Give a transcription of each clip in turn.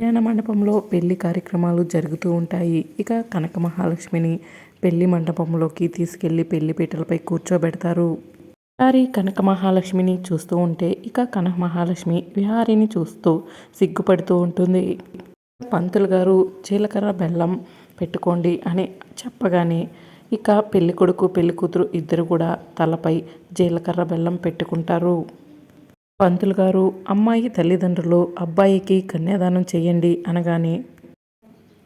కళ్యాణ మండపంలో పెళ్ళి కార్యక్రమాలు జరుగుతూ ఉంటాయి. ఇక కనక మహాలక్ష్మిని పెళ్ళి మండపంలోకి తీసుకెళ్ళి పెళ్ళి పీటలపై కూర్చోబెడతారు. విహారి కనక మహాలక్ష్మిని చూస్తూ ఉంటే ఇక కనక మహాలక్ష్మి విహారిని చూస్తూ సిగ్గుపడుతూ ఉంటుంది. పంతులు గారు జీలకర్ర బెల్లం పెట్టుకోండి అని చెప్పగానే ఇక పెళ్ళి కొడుకు పెళ్ళి కూతురు ఇద్దరు కూడా తలపై జీలకర్ర బెల్లం పెట్టుకుంటారు. పంతులు గారు అమ్మాయి తల్లిదండ్రులు అబ్బాయికి కన్యాదానం చేయండి అనగానే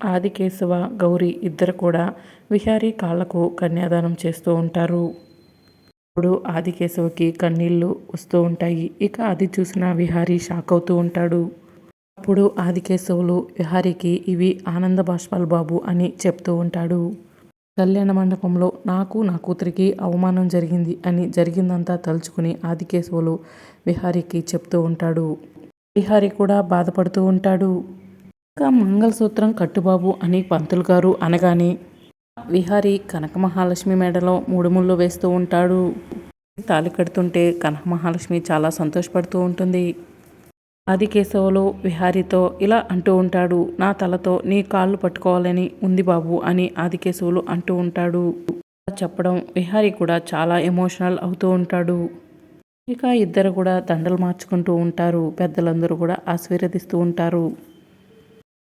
ఆదికేశవ గౌరి ఇద్దరు కూడా విహారీ కాళ్ళకు కన్యాదానం చేస్తూ ఉంటారు. అప్పుడు ఆదికేశవకి కన్నీళ్ళు వస్తూ ఉంటాయి. ఇక అది చూసిన విహారీ షాక్ అవుతూ ఉంటాడు. అప్పుడు ఆదికేశవులు విహారీకి ఇవి ఆనంద బాష్పాల్ బాబు అని చెప్తూ ఉంటాడు. కళ్యాణ మండపంలో నాకు నా కూతురికి అవమానం జరిగింది అని జరిగిందంతా తలుచుకుని ఆదికేశవులు విహారీకి చెప్తూ ఉంటాడు. విహారీ కూడా బాధపడుతూ ఉంటాడు. ఇంకా మంగళసూత్రం కట్టుబాబు అని పంతులు గారు అనగానే విహారీ కనక మహాలక్ష్మి మెడలో మూడు ముళ్ళు వేస్తూ ఉంటాడు. తాళి కడుతుంటే కనక మహాలక్ష్మి చాలా సంతోషపడుతూ ఉంటుంది. ఆదికేశవులు విహారితో ఇలా అంటూ ఉంటాడు నా తలతో నీ కాళ్ళు పట్టుకోవాలని ఉంది బాబు అని ఆదికేశవులు అంటూ ఉంటాడు. చెప్పడం విహారీ కూడా చాలా ఎమోషనల్ అవుతూ ఉంటాడు. ఇక ఇద్దరు కూడా దండలు మార్చుకుంటూ ఉంటారు. పెద్దలందరూ కూడా ఆశీర్వదిస్తూ ఉంటారు.